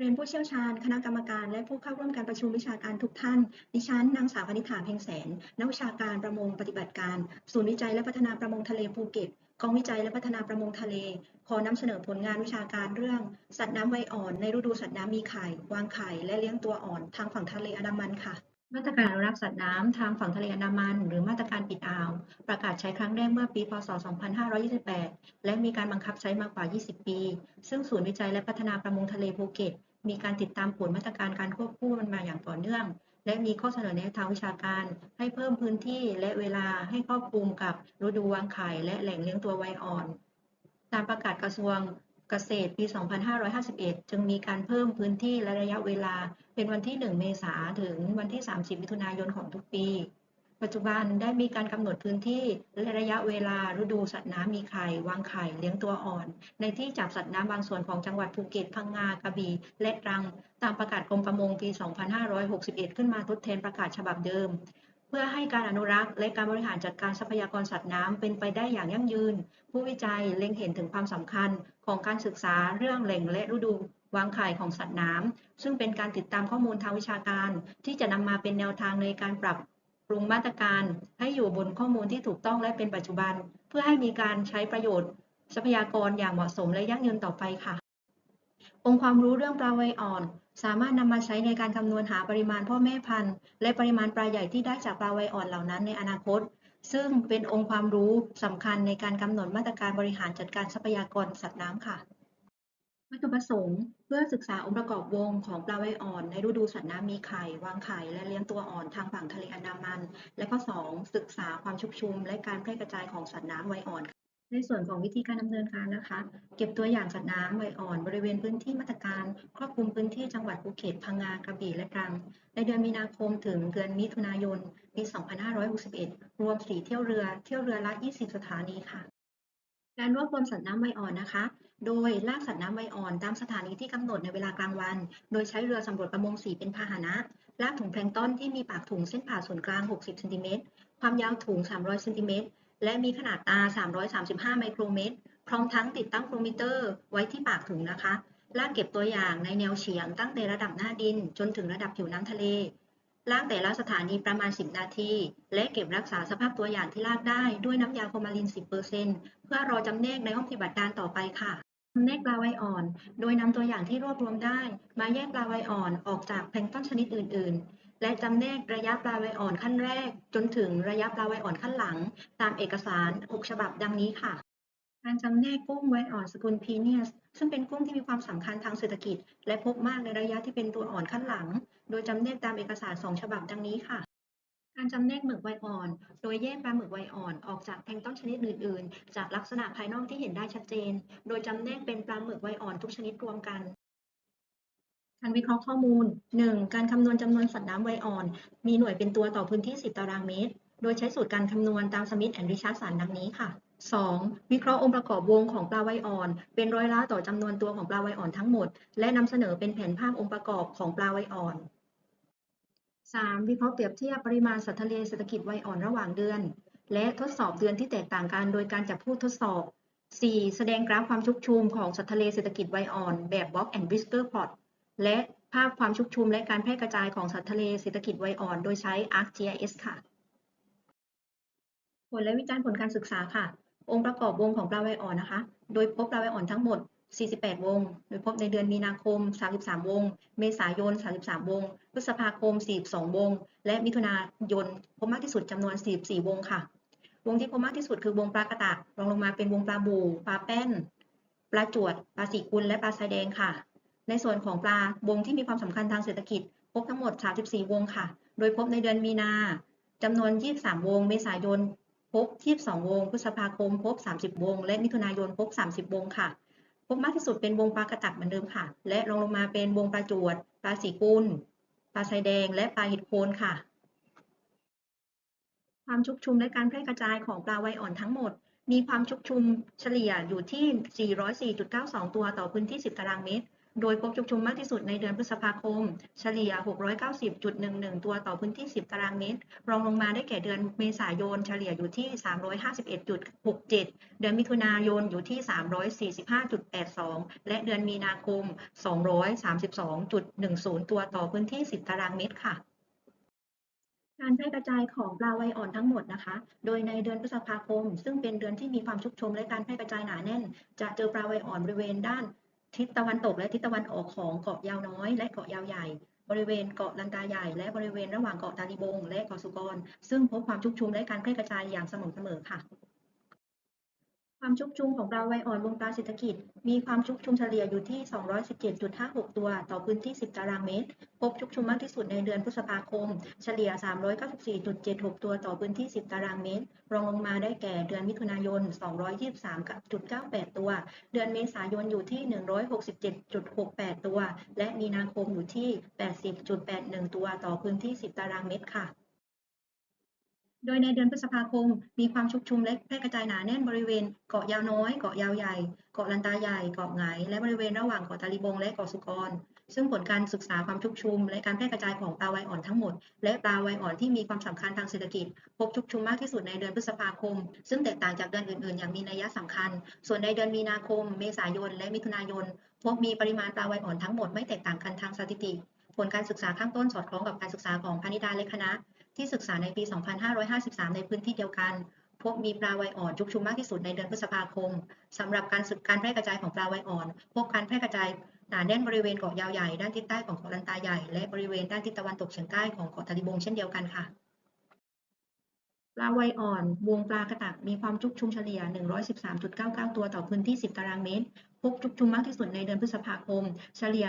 เรียนผู้เชี่ยวชาญ คณะกรรมการ และผู้เข้าร่วมการประชุมวิชาการทุกท่าน ดิฉันนางสาวพนิษฐาเพ็งแสน นักวิชาการประมงปฏิบัติการ ศูนย์วิจัยและพัฒนาประมงทะเลภูเก็ตกองวิจัยและพัฒนาประมงทะเล ขอนำเสนอผลงานวิชาการเรื่อง สัตว์น้ำวัยอ่อนในฤดูสัตว์น้ำมีไข่ วางไข่ และเลี้ยงตัวอ่อนทางฝั่งทะเลอันดามันค่ะ มาตรการอนุรักษ์สัตว์น้ำทางฝั่งทะเลอันดามัน หรือมาตรการปิดอ่าว ประกาศใช้ครั้งแรกเมื่อปี พ.ศ.2528 และมีการบังคับใช้มากว่า 20 ปี ซึ่งศูนย์วิจัยและพัฒนาประมงทะเลภูเก็ต มีการติดตามผลมาตรการการควบคู่มันมาอย่างต่อเนื่อง และมีข้อเสนอแนะทางวิชาการ ให้เพิ่มพื้นที่และเวลาให้ครอบคลุมกับฤดูวางไข่และแหล่งเลี้ยงตัววัยอ่อน ตามประกาศกระทรวงเกษตรปี 2551 จึงมีการเพิ่มพื้นที่และระยะเวลาเป็นวันที่ 1 เมษายนถึงวันที่ 30 มิถุนายนของทุกปี ปัจจุบันได้มีการกำหนดพื้นที่และระยะเวลาฤดูสัตว์น้ำมีไข่วางไข่เลี้ยงตัวอ่อน ในที่จับสัตว์น้ำบางส่วนของจังหวัดภูเก็ตพังงากระบี่และตรัง ตามประกาศกรมประมงปี 2561 ขึ้นมาทดแทนประกาศฉบับเดิม เพื่อให้การอนุรักษ์และการบริหารจัดการทรัพยากรสัตว์น้ำเป็นไปได้อย่างยั่งยืน ผู้วิจัยเล็งเห็นถึงความสำคัญของการศึกษาเรื่องแหล่งและฤดูวางไข่ของสัตว์น้ำซึ่งเป็นการติดตามข้อมูลทางวิชาการ ที่จะนำมาเป็นแนวทางในการปรับ ปรุงมาตรการให้อยู่บนข้อมูลที่ถูกต้องและเป็นปัจจุบัน เพื่อให้มีการใช้ประโยชน์ ทรัพยากรอย่างเหมาะสมและยั่งยืนต่อไปค่ะ องค์ความรู้เรื่องปลาไวอ่อน สามารถนำมาใช้ในการคำนวณหาปริมาณพ่อแม่พันธุ์ และปริมาณปลาใหญ่ที่ได้จากปลาไวอ่อนเหล่านั้นในอนาคต ซึ่งเป็นองค์ความรู้สำคัญในการกำหนดมาตรการบริหารจัดการทรัพยากรสัตว์น้ำค่ะ วัตถุประสงค์เพื่อศึกษาองค์ประกอบวงของปลาไวอ่อนในฤดูสัตว์น้ำมีไข่ วางไข่และเลี้ยงตัวอ่อนทางฝั่งทะเลอันดามัน และข้อ 2 ศึกษาความชุกชุม และการแพร่กระจายของสัตว์น้ำไวอ่อน ในส่วนของวิธีการดำเนินการนะคะ เก็บตัวอย่างสัตว์น้ำไวอ่อน บริเวณพื้นที่มาตรการ ครอบคลุมพื้นที่จังหวัดภูเก็ตพังงากระบี่และตรัง ในเดือนมีนาคมถึงเดือนมิถุนายนปี 2561 รวม4เที่ยวเรือเที่ยวเรือละ 20 สถานีค่ะการรวบรวมสัตว์น้ำไวอ่อนนะคะ โดยลากสัตว์น้ำวัยอ่อนตามสถานีที่กำหนดในเวลากลางวัน โดยใช้เรือสำรวจประมงสีเป็นพาหนะ ลากถุงแพลงต้นที่มีปากถุงเส้นผ่าศูนย์กลาง 60เซนติเมตร ความยาวถุง 300เซนติเมตร และมีขนาดตา 335 ไมโครเมตร พร้อมทั้งติดตั้งโครมิเตอร์ไว้ที่ปากถุงนะคะ ลากเก็บตัวอย่างในแนวเฉียงตั้งแต่ระดับหน้าดิน จนถึงระดับผิวน้ำทะเล ลากแต่ละสถานีประมาณ 10 นาที และเก็บรักษาสภาพตัวอย่างที่ลากได้ด้วยน้ำยาฟอร์มาลิน 10%เพื่อรอจำแนกในห้องปฏิบัติการต่อไปค่ะ แนกปลาไวอ่อน โดยนำตัวอย่างที่รวบรวมได้ มาแยกปลาไวอ่อนออกจากแพลงก์ต้นชนิดอื่น ๆ และจำแนกระยะปลาไวอ่อนขั้นแรก จนถึงระยะปลาไวอ่อนขั้นหลัง ตามเอกสาร 6 ฉบับดังนี้ค่ะ การจำแนกกุ้งไวอ่อนสกุลพีเนียส ซึ่งเป็นกุ้งที่มีความสำคัญทางเศรษฐกิจ และพบมากในระยะที่เป็นตัวอ่อนขั้นหลัง โดยจำแนกตามเอกสาร 2 ฉบับดังนี้ค่ะ การจำแนกหมึกไวอ่อน โดยแยกปลาหมึกไวอ่อนออกจากแพลงก์ต้นชนิดอื่น ๆ จากลักษณะภายนอกที่เห็นได้ชัดเจน โดยจำแนกเป็นปลาหมึกไวอ่อนทุกชนิดรวมกัน การวิเคราะห์ข้อมูล 1. การคำนวณจำนวนสัตว์น้ำไวอ่อน มีหน่วยเป็นตัวต่อพื้นที่ 10 ตารางเมตร โดยใช้สูตรการคำนวณตามสมิธแอนด์ริชาร์สันดังนี้ค่ะ 2. วิเคราะห์องค์ประกอบวงของปลาไวอ่อน เป็นร้อยละต่อจำนวนตัวของปลาไวอ่อนทั้งหมด และนำเสนอเป็นแผนภาพองค์ประกอบของปลาไวอ่อน 3. วิเคราะห์เปรียบเทียบปริมาณสัตว์ทะเลเศรษฐกิจวัยอ่อนระหว่างเดือน และทดสอบเดือนที่แตกต่างกันโดยการจับผู้ทดสอบ 4. แสดงกราฟความชุกชุมของสัตว์ทะเลเศรษฐกิจวัยอ่อน แบบ Box and Whisker Plot และภาพความชุกชุมและการแพร่กระจายของสัตว์ทะเลเศรษฐกิจวัยอ่อน โดยใช้ ArcGIS ค่ะ ผลและวิจารณ์ผลการศึกษาค่ะ องค์ประกอบวงของปลาวัยอ่อนนะคะ โดยพบปลาวัยอ่อนทั้งหมด 48 วง โดยพบในเดือนมีนาคม 33 วง เมษายน 33 วง พฤษภาคม 42 วง และมิถุนายนพบมากที่สุดจำนวน 44 วงค่ะ วงที่พบมากที่สุดคือวงปลากระตารองลงมาเป็นวงปลาบู ปลาแป้น ปลาจวด ปลาสีกุล และปลาทรายแดงค่ะ ในส่วนของปลาวงที่มีความสำคัญทางเศรษฐกิจ พบทั้งหมด 34 วงค่ะ โดยพบในเดือนมีนาจำนวน 23 วง เมษายน พบ 22 วง พฤษภาคม พบ 30 วง และมิถุนายน พบ 30 วงค่ะ พบมากที่สุดเป็นวงปลากระตักเหมือนเดิมค่ะ และรองลงมาเป็นวงปลาจวด ปลาสีกุลปลาชายแดง และปลาเห็ดโคนค่ะ ความชุกชุมและการแพร่กระจายของปลาไวอ่อนทั้งหมด มีความชุกชุมเฉลี่ยอยู่ที่ 404.92 ตัวต่อพื้นที่ 10 ตารางเมตร โดยพบชุกชุมมากที่สุดในเดือนพฤษภาคม เฉลี่ย 690.11 ตัวต่อพื้นที่ 10 ตารางเมตร รองลงมาได้แก่เดือนเมษายน เฉลี่ยอยู่ที่ 351.67 เดือนมิถุนายนอยู่ที่ 345.82 และเดือนมีนาคม 232.10 ตัวต่อพื้นที่ 10 ตารางเมตรค่ะการแพร่กระจายของปลาไวอ่อนทั้งหมดนะคะ โดยในเดือนพฤษภาคม ซึ่งเป็นเดือนที่มีความชุกชุมและการแพร่กระจายหนาแน่น จะเจอปลาไวอ่อนบริเวณด้าน ทิศตะวันตกและทิศตะวันออกของเกาะยาวน้อย และเกาะยาวใหญ่ บริเวณเกาะลันตาใหญ่ และบริเวณระหว่างเกาะตาลีบง และเกาะสุกร ซึ่งพบความชุกชุมและการแพร่กระจายอย่างสม่ำเสมอค่ะ ความชุกชุมของปลาไวอ่อนวงปลาเศรษฐกิจ มีความชุกชุมเฉลี่ยอยู่ที่ 217.56 ตัว ต่อพื้นที่ 10 ตารางเมตร พบชุกชุมมากที่สุดในเดือนพฤษภาคม เฉลี่ย 394.76 ตัวต่อพื้นที่ 10 ตารางเมตร รองลงมาได้แก่เดือนมิถุนายน 223.98 ตัว เดือนเมษายนอยู่ที่ 167.68 ตัว และมีนาคมอยู่ที่ 80.81 ตัวต่อพื้นที่ 10 ตารางเมตรค่ะ โดยในเดือนพฤษภาคม มีความชุกชุมและแพร่กระจายหนาแน่นบริเวณเกาะยาวน้อย เกาะยาวใหญ่ เกาะลันตาใหญ่ เกาะไหงและบริเวณระหว่างเกาะตาลีบงและเกาะสุกร ซึ่งผลการศึกษาความชุกชุม และการแพร่กระจายของปลาไวอ่อนทั้งหมด และปลาไวอ่อนที่มีความสำคัญทางเศรษฐกิจ พบชุกชุมมากที่สุดในเดือนพฤษภาคม ซึ่งแตกต่างจากเดือนอื่นๆ อย่างมีนัยสำคัญ ส่วนในเดือนมีนาคม เมษายน และมิถุนายน พบมีปริมาณปลาไวอ่อนทั้งหมดไม่แตกต่างกันทางสถิติ ผลการศึกษาข้างต้นสอดคล้องกับการศึกษาของพนิดาและคณะ ที่ศึกษาในปี 2553 ในพื้นที่เดียวกัน พบมีปลาไวอ่อนชุกชุมมากที่สุดในเดือนพฤษภาคมสำหรับการศึกการแพร่กระจายของปลาไวอ่อน พบการแพร่กระจายหนาแน่นบริเวณเกาะยาวใหญ่ด้านทิศใต้ของเกาะลันตาใหญ่และบริเวณด้านทิศตะวันตกเฉียงใต้ของเกาะทะลิบงเช่นเดียวกันค่ะปลาไวอ่อน วงปลากระตักมีความชุกชุมเฉลี่ย 113.99 ตัวต่อพื้นที่ 10 ตารางเมตร พบชุกชุมมากที่สุดในเดือนพฤษภาคม เฉลี่ย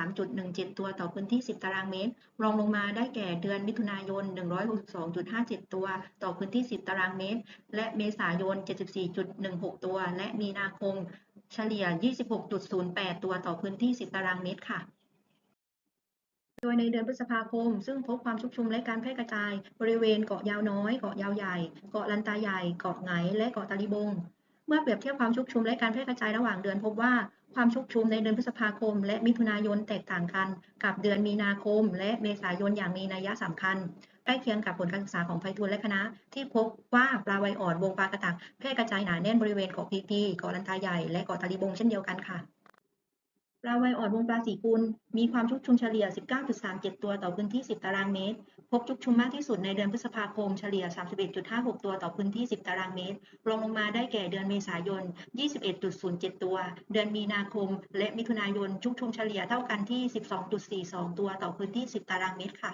193.17 ตัวต่อพื้นที่ 10 ตารางเมตร รองลงมาได้แก่เดือนมิถุนายน 162.57 ตัวต่อพื้นที่ 10 ตารางเมตร และเมษายน 74.16 ตัว และมีนาคม เฉลี่ย 26.08 ตัวต่อพื้นที่ 10 ตารางเมตรค่ะโดยในเดือนพฤษภาคม ซึ่งพบความชุกชุมและการแพร่กระจาย บริเวณเกาะยาวน้อย เกาะยาวใหญ่ เกาะลันตาใหญ่ เกาะไหงและเกาะตาลีบง เมื่อเปรียบเทียบความชุกชุมและการแพร่กระจายระหว่างเดือนพบว่าความชุกชุมในเดือนพฤษภาคม และมิถุนายนแตกต่างกัน กับเดือนมีนาคม และเมษายนอย่างมีนัยสำคัญใกล้เคียงกับผลการศึกษาของไพฑูรย์และคณะ ที่พบว่าปลาไวอ่อนวงปลากระตักแพร่กระจายหนาแน่นบริเวณเกาะพีพีเกาะลันตาใหญ่และเกาะตาลีบงเช่นเดียวกันค่ะ ปลาไวออนวงปลาสีกุลมีความชุกชุมเฉลี่ย 19.37 ตัวต่อพื้นที่ 10 ตารางเมตร พบชุกชุมมากที่สุดในเดือนพฤษภาคมเฉลี่ย 31.56 ตัวต่อพื้นที่ 10 ตารางเมตรรองลงมาได้แก่เดือนเมษายน 21.07 ตัว เดือนมีนาคม และมิถุนายนชุกชุมเฉลี่ยเท่ากันที่ 12.42 ตัวต่อพื้นที่ 10 ตารางเมตรค่ะ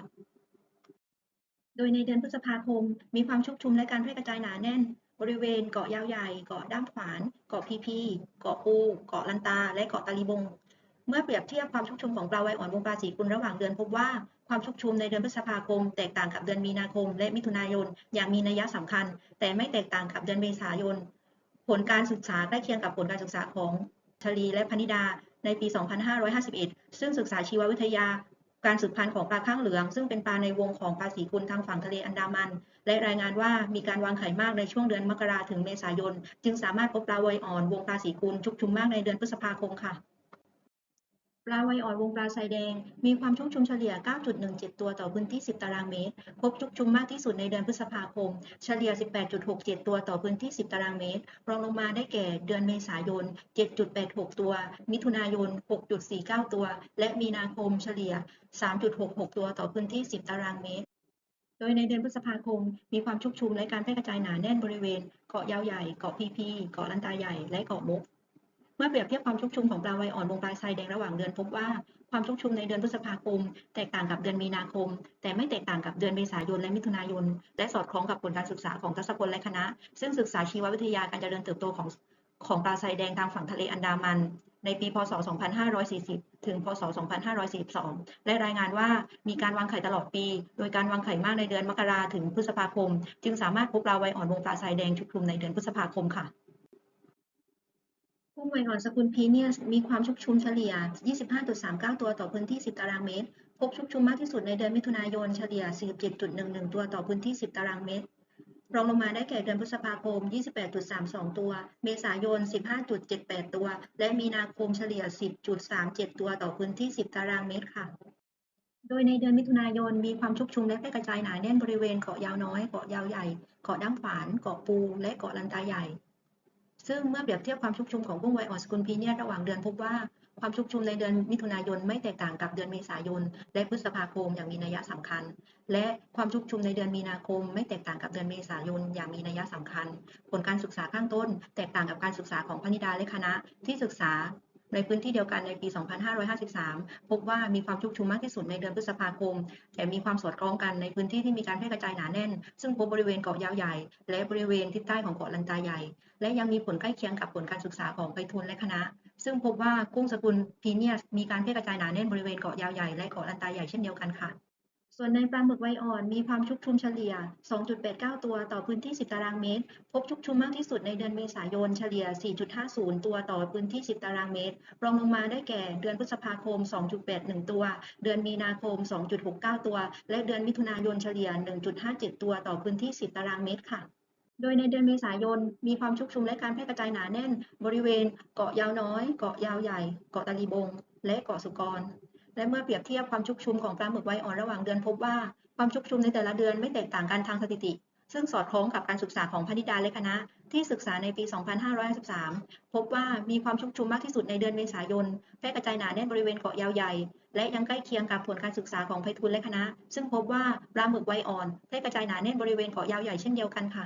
โดยในเดือนพฤษภาคม มีความชุกชุมและการแพร่กระจายหนาแน่นบริเวณเกาะยาวใหญ่ เกาะด้ามขวาน เกาะพีพี เกาะปู เกาะลันตา และเกาะตาลีบง เมื่อเปรียบเทียบความชุกชุมของปลาไวอ่อนวงปลาสีกุลระหว่างเดือนพบว่าความชุกชุมในเดือนพฤษภาคม แตกต่างกับเดือนมีนาคม และมิถุนายนอย่างมีนัยสำคัญ แต่ไม่แตกต่างกับเดือนเมษายน ผลการศึกษาใกล้เคียงกับผลการศึกษาของชลีและพนิดาในปี 2551 ซึ่งศึกษาชีววิทยาการสืบพันธุ์ของปลาข้างเหลือง ซึ่งเป็นปลาในวงของปลาสีกุลทางฝั่งทะเลอันดามัน และรายงานว่ามีการวางไข่มากในช่วงเดือนมกราถึงเมษายน จึงสามารถพบปลาไวอ่อนวงปลาสีกุลชุกชุมมากในเดือนพฤษภาคมค่ะ ลาไวออนวงปลาทรายแดง มีความชุกชุมเฉลี่ย 9.17 ตัวต่อพื้นที่ 10 ตารางเมตร พบชุกชุมมากที่สุดในเดือนพฤษภาคม เฉลี่ย 18.67 ตัวต่อพื้นที่ 10 ตารางเมตร รองลงมาได้แก่เดือนเมษายน 7.86 ตัว มิถุนายน 6.49 ตัว และมีนาคมเฉลี่ย 3.66 ตัวต่อพื้นที่ 10 ตารางเมตรโดยในเดือนพฤษภาคม มีความชุกชุมและการแพร่กระจายหนาแน่นบริเวณ เกาะยาวใหญ่ เกาะพีพี เกาะลันตาใหญ่ และเกาะมุก มื่อเปรียบเทียบความชุกชุมของปลาไวอ่อนวงปลาทรายแดงระหว่างเดือนพบว่าความชุกชุมในเดือนพฤษภาคม แตกต่างกับเดือนมีนาคม แต่ไม่แตกต่างกับเดือนเมษายนและมิถุนายน และสอดคล้องกับผลการศึกษาของทศพลและคณะ ซึ่งศึกษาชีววิทยาการเจริญเติบโตของของปลาทรายแดงทางฝั่งทะเลอันดามัน ในปี พศ 2540 ถึง พศ 2542 และรายงานว่ามีการวางไข่ตลอดปี โดยการวางไข่มากในเดือนมกราถึงพฤษภาคม จึงสามารถพบปลาไวอ่อนวงปลาทรายแดงชุกชุมในเดือนพฤษภาคมค่ะ กุ้งไวอ่อนสกุลพีเนียสมีความชุกชุมเฉลี่ย 25.39 ตัวต่อพื้นที่ 10 ตารางเมตร พบชุกชุมมากที่สุดในเดือนมิถุนายนเฉลี่ย 47.11 ตัวต่อพื้นที่ 10 ตารางเมตร รองลงมาได้แก่เดือนพฤษภาคม 28.32 ตัว เมษายน 15.78 ตัว และมีนาคมเฉลี่ย 10.37 ตัวต่อพื้นที่ 10 ตารางเมตรค่ะโดยในเดือนมิถุนายนมีความชุกชุมและแพร่กระจายหนาแน่นบริเวณเกาะยาวน้อย เกาะยาวใหญ่ เกาะด้ามขวาน เกาะปู และเกาะลันตาใหญ่ ซึ่งเมื่อเปรียบเทียบความชุกชุมของกุ้งไวออสกุลพีเนียระหว่างเดือนพบว่าความชุกชุมในเดือนมิถุนายนไม่แตกต่างกับเดือนเมษายน และพฤษภาคมอย่างมีนัยสำคัญ และความชุกชุมในเดือนมีนาคม ไม่แตกต่างกับเดือนเมษายนอย่างมีนัยสำคัญ ผลการศึกษาข้างต้น แตกต่างกับการศึกษาของพนิดาและคณะที่ศึกษา ในพื้นที่เดียวกันในปี 2553 พบว่ามีความชุกชุมมากที่สุดในเดือนพฤษภาคม แต่มีความสอดคล้องกันในพื้นที่ที่มีการแพร่กระจายหนาแน่น ซึ่งพบบริเวณเกาะยาวใหญ่ และบริเวณทิศใต้ของเกาะลันตาใหญ่ และยังมีผลใกล้เคียงกับผลการศึกษาของไพฑูรย์และคณะ ซึ่งพบว่ากุ้งสกุลพีเนียสมีการแพร่กระจายหนาแน่นบริเวณเกาะยาวใหญ่และเกาะลันตาใหญ่เช่นเดียวกันค่ะ ส่วนในปลาหมึกไวอ่อนมีความชุกชุมเฉลี่ย 2.89 ตัวต่อพื้นที่ 10 ตารางเมตร พบชุกชุมมากที่สุดในเดือนเมษายนเฉลี่ย 4.50 ตัวต่อพื้นที่ 10 ตารางเมตร รองลงมาได้แก่เดือนพฤษภาคม 2.81 ตัว เดือนมีนาคม 2.69 ตัว และเดือนมิถุนายนเฉลี่ย 1.57 ตัวต่อพื้นที่ 10 ตารางเมตรค่ะโดยในเดือนเมษายน มีความชุกชุมและการแพร่กระจายหนาแน่น บริเวณเกาะยาวน้อย เกาะยาวใหญ่ เกาะตะลีบง และเกาะสุกร และเมื่อเปรียบเทียบความชุกชุมของปลาหมึกไวอ่อนระหว่างเดือนพบว่าความชุกชุมในแต่ละเดือนไม่แตกต่างกันทางสถิติ ซึ่งสอดคล้องกับการศึกษาของพนิดาและคณะ ที่ศึกษาในปี 2553 พบว่ามีความชุกชุมมากที่สุดในเดือนเมษายนแพร่กระจายหนาแน่นบริเวณเกาะยาวใหญ่ และยังใกล้เคียงกับผลการศึกษาของไพฑูรย์และคณะ ซึ่งพบว่าปลาหมึกไวอ่อนแพร่กระจายหนาแน่นบริเวณเกาะยาวใหญ่เช่นเดียวกันค่ะ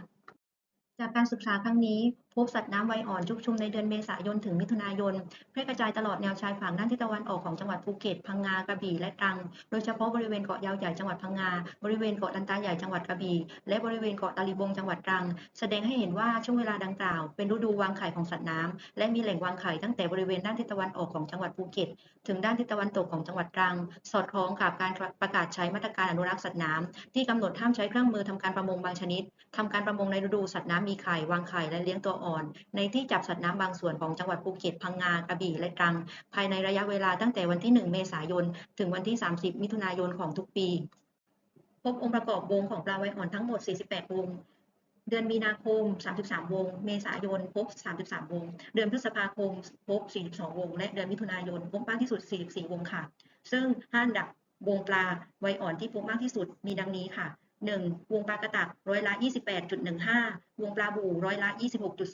จากการศึกษาครั้งนี้ พบสัตว์น้ำไวอ่อนชุกชุมในเดือนเมษายนถึงมิถุนายนแพร่กระจายตลอดแนวชายฝั่งด้านทิศตะวันออกของจังหวัดภูเก็ตพังงากระบี่และตรัง โดยเฉพาะบริเวณเกาะยาวใหญ่จังหวัดพังงา บริเวณเกาะลันตาใหญ่จังหวัดกระบี่และบริเวณเกาะตาลีบงจังหวัดตรัง แสดงให้เห็นว่าช่วงเวลาดังกล่าว เป็นฤดูวางไข่ของสัตว์น้ำและมีแหล่งวางไข่ตั้งแต่บริเวณด้านทิศตะวันออกของจังหวัดภูเก็ต ถึงด้านทิศตะวันตกของจังหวัดตรัง สอดคล้องกับการประกาศใช้มาตรการอนุรักษ์สัตว์น้ำที่กำหนดห้ามใช้เครื่องมือทำการประมงบางชนิดทำการประมงในฤดูสัตว์น้ำมีไข่วางไข่และเลี้ยงตัวอ่อน ในที่จับสัตว์น้ำบางส่วนของจังหวัดภูเก็ตพังงากระบี่และตรัง ภายในระยะเวลาตั้งแต่วันที่ 1 เมษายน ถึงวันที่ 30 มิถุนายนของทุกปี พบองค์ประกอบวงของปลาไวอ่อนทั้งหมด 48 วงเดือนมีนาคม 33 วง เมษายน พบ 33 วง เดือนพฤษภาคม พบ 42 วง และเดือนมิถุนายน พบมากที่สุด 44 วงค่ะ ซึ่งห้านดับวงปลาไวอ่อนที่พบมากที่สุดมีดังนี้ค่ะ 1. วงปลากระตักร้อยละ 28.15 วงปลาบูร้อยละ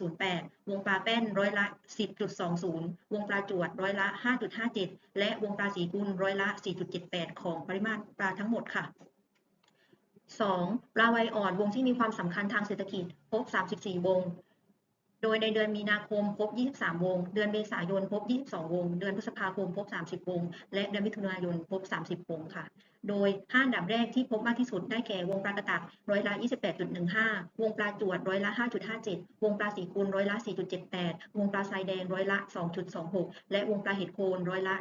26.08 วงปลาแป้นร้อยละ 10.20 วงปลาจวดร้อยละ 5.57 และวงปลาสีกุลร้อยละ 4.78 ของปริมาณปลาทั้งหมดค่ะ 2. ปลาไวอ่อนวงที่มีความสำคัญทางเศรษฐกิจพบ 34 วง โดยในเดือนมีนาคมพบ 23 วง เดือนเมษายนพบ 22 วง เดือนพฤษภาคมพบ 30 วง และเดือนมิถุนายนพบ 30 วงค่ะ โดย5อันดับแรกที่พบมากที่สุดได้แก่วงปลากระตักร้อยละ 28.15 วงปลาจวดร้อยละ 5.57 วงปลาสีกุลร้อยละ 4.78 วงปลาทรายแดงร้อยละ 2.26 และวงปลาเห็ดโคนร้อยละ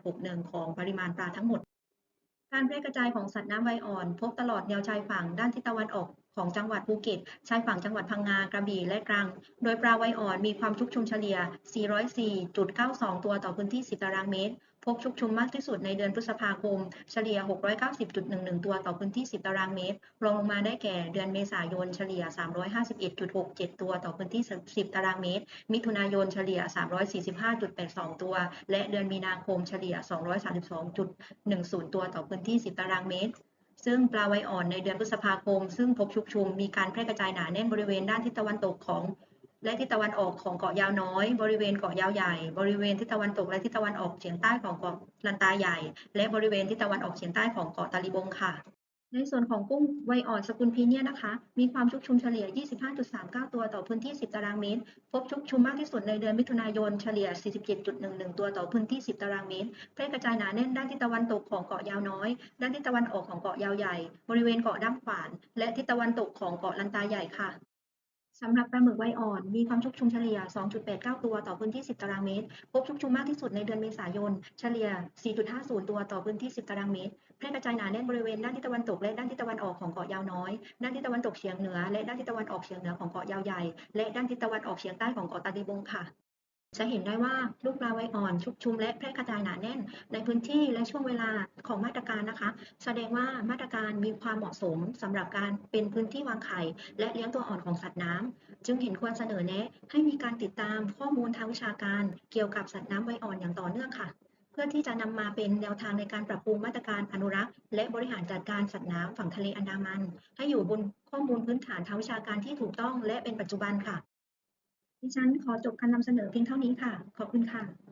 1.61 ของปริมาณปลาทั้งหมด การแพร่กระจายของสัตว์น้ำไวอ่อน พบตลอดแนวชายฝั่งด้านทิศตะวันออก ของจังหวัดภูเก็ต ชายฝั่งจังหวัดพังงา กระบี่ และตรัง โดยปลาไวอ่อนมีความชุกชุมเฉลี่ย 404.92 ตัวต่อพื้นที่ 10 ตารางเมตร พบชุกชุมมากที่สุดในเดือนพฤษภาคม เฉลี่ย 690.11 ตัวต่อพื้นที่ 10 ตารางเมตร รองลงมาได้แก่เดือนเมษายน เฉลี่ย 351.67 ตัวต่อพื้นที่ 10 ตารางเมตร มิถุนายน เฉลี่ย 345.82 ตัว และเดือนมีนาคม เฉลี่ย 232.10 ตัวต่อพื้นที่ 10 ตารางเมตร ซึ่งปลาไวอ่อนในเดือนพฤษภาคม ซึ่งพบชุกชุมมีการแพร่กระจายหนาแน่นบริเวณด้านทิศตะวันตกของ และทิศตะวันออกของเกาะยาวน้อย บริเวณเกาะยาวใหญ่ บริเวณทิศตะวันตกและทิศตะวันออกเฉียงใต้ของเกาะลันตาใหญ่ และบริเวณทิศตะวันออกเฉียงใต้ของเกาะตาลีบงค่ะ ในส่วนของกุ้งไวอ่อนสกุลพีเนียนะคะ มีความชุกชุมเฉลี่ย 25.39 ตัวต่อพื้นที่ 10 ตารางเมตร พบชุกชุมมากที่สุดในเดือนมิถุนายนเฉลี่ย 47.11 ตัวต่อพื้นที่ 10 ตารางเมตรแพร่กระจายหนาแน่นด้านทิศตะวันตกของเกาะยาวน้อย ด้านทิศตะวันออกของเกาะยาวใหญ่ บริเวณเกาะด้ามขวาน และทิศตะวันตกของเกาะลันตาใหญ่ค่ะ สำหรับปลาหมึกไวอ่อน มีความชุกชุมเฉลี่ย 2.89 ตัวต่อพื้นที่ 10 ตารางเมตร พบชุกชุมมากที่สุดในเดือนเมษายน เฉลี่ย 4.50 ตัวต่อพื้นที่ 10 ตารางเมตร แพร่กระจายหนาแน่นบริเวณด้านทิศตะวันตกและด้านทิศตะวันออกของเกาะยาวน้อย ด้านทิศตะวันตกเฉียงเหนือและด้านทิศตะวันออกเฉียงเหนือของเกาะยาวใหญ่ และด้านทิศตะวันออกเฉียงใต้ของเกาะตาดีบงค่ะ จะเห็นได้ว่าลูกปลาไวอ่อนชุกชุมและแพร่กระจายหนาแน่น ในพื้นที่และช่วงเวลาของมาตรการนะคะ แสดงว่ามาตรการมีความเหมาะสมสำหรับการเป็นพื้นที่วางไข่ และเลี้ยงตัวอ่อนของสัตว์น้ำจึงเห็นควรเสนอแนะให้มีการติดตามข้อมูลทางวิชาการ เกี่ยวกับสัตว์น้ำไวอ่อนอย่างต่อเนื่องค่ะ เพื่อที่จะนำมาเป็นแนวทางในการปรับปรุงมาตรการอนุรักษ์ และบริหารจัดการสัตว์น้ำฝั่งทะเลอันดามัน ให้อยู่บนข้อมูลพื้นฐานทางวิชาการที่ถูกต้องและเป็นปัจจุบันค่ะ ดิฉันขอจบการนำเสนอเพียงเท่านี้ค่ะ ขอบคุณค่ะ